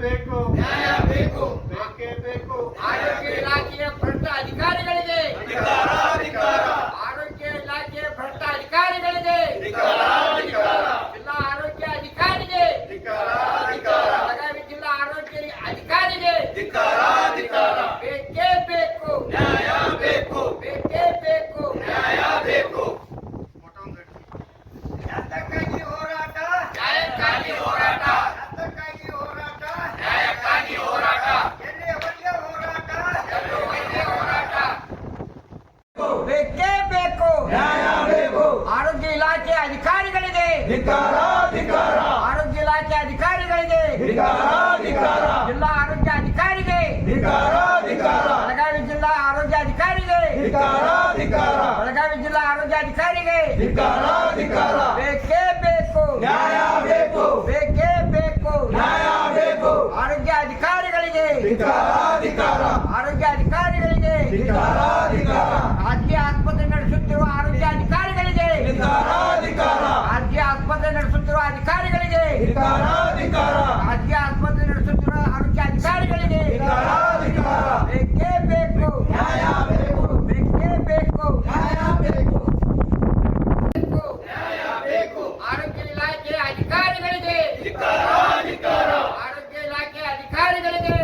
ಬೇಕು ನ್ಯಾಯ ಬೇಕು ಬೇಕೇ. ಬೇಕು ಆರೋಗ್ಯ ಇಲಾಖೆಯ ಭ್ರಷ್ಟ ಅಧಿಕಾರಿಗಳಿಗೆ ಧಿಕ್ಕಾರ ಧಿಕ್ಕಾರ ಆರೋಗ್ಯ ಇಲಾಖೆಯ ಭ್ರಷ್ಟ ಅಧಿಕಾರಿಗಳಿಗೆ ಧಿಕ್ಕಾರ ಧಿಕ್ಕಾರ ಜಿಲ್ಲಾ ಆರೋಗ್ಯ ಅಧಿಕಾರಿಗೆ. ಧಿಕ್ಕಾರ ಧಿಕ್ಕಾರ ಬೆಳಗಾವಿ ಜಿಲ್ಲಾ ಆರೋಗ್ಯ ಅಧಿಕಾರಿಗೆ ಧಿಕ್ಕಾರ ಧಿಕ್ಕಾರ ಬೇಕೇ ಬೇಕು ನ್ಯಾಯ ಬೇಕು ಬೇಕೇ ಬೇಕು ನ್ಯಾಯ ಬೇಕು ಯಾತಕ್ಕಾಗಿ ಹೋರಾಟ ನ್ಯಾಯಕ್ಕಾಗಿ ಹೋರಾಟ ಯಾತಕ್ಕಾಗಿ ಹೋರಾಟ ನ್ಯಾಯಕ್ಕಾಗಿ ಹೋರಾಟ ಎಲ್ಲಿಯವರೆಗೆ ಹೋರಾಟ ಎಲ್ಲಿಯವರೆಗೆ ಹೋರಾಟ ಬೇಕೇ ಬೇಕು ನ್ಯಾಯ ಬೇಕು ಆರೋಗ್ಯ ಇಲಾಖೆ ಅಧಿಕಾರಿಗಳಿಗೆ ಧಿಕ್ಕಾರ ಧಿಕ್ಕಾರ ಆರೋಗ್ಯ ಇಲಾಖೆ ಅಧಿಕಾರಿಗಳಿಗೆ ಧಿಕ್ಕಾರ ಧಿಕ್ಕಾರ ಜಿಲ್ಲಾ ಆರೋಗ್ಯ ಅಧಿಕಾರಿಗೆ. ಧಿಕ್ಕಾರ ಧಿಕ್ಕಾರ ಬೆಳಗಾವಿ ಜಿಲ್ಲಾ ಆರೋಗ್ಯ ಅಧಿಕಾರಿಗೆ. ಧಿಕ್ಕಾರ ಧಿಕ್ಕಾರ ಬೆಳಗಾವಿ ಜಿಲ್ಲಾ ಆರೋಗ್ಯ ಅಧಿಕಾರಿಗೆ. ಧಿಕ್ಕಾರ ಧಿಕ್ಕಾರ ಬೇಕೇ ಬೇಕು ನ್ಯಾಯ ಬೇಕು ಬೇಕೇ ಬೇಕು ನ್ಯಾಯ ಬೇಕು ಆರೋಗ್ಯ ಅಧಿಕಾರಿಗಳಿಗೆ ಧಿಕ್ಕಾರ ಧಿಕ್ಕಾರ ಆರೋಗ್ಯ ಅಧಿಕಾರಿಗಳಿಗೆ ಧಿಕ್ಕಾರ ರಾಜ್ಯ ಆಸ್ಪತ್ರೆ ನಡೆಸುತ್ತಿರುವ ಅನುಖ್ಯ ಅಧಿಕಾರಿಗಳಿಗೆ ಬೇಕೇ ಬೇಕು. ಬೇಕೇ. ಬೇಕು ಆರೋಗ್ಯ ಇಲಾಖೆ ಅಧಿಕಾರಿಗಳಿಗೆ. ಆರೋಗ್ಯ ಇಲಾಖೆ ಅಧಿಕಾರಿಗಳಿಗೆ.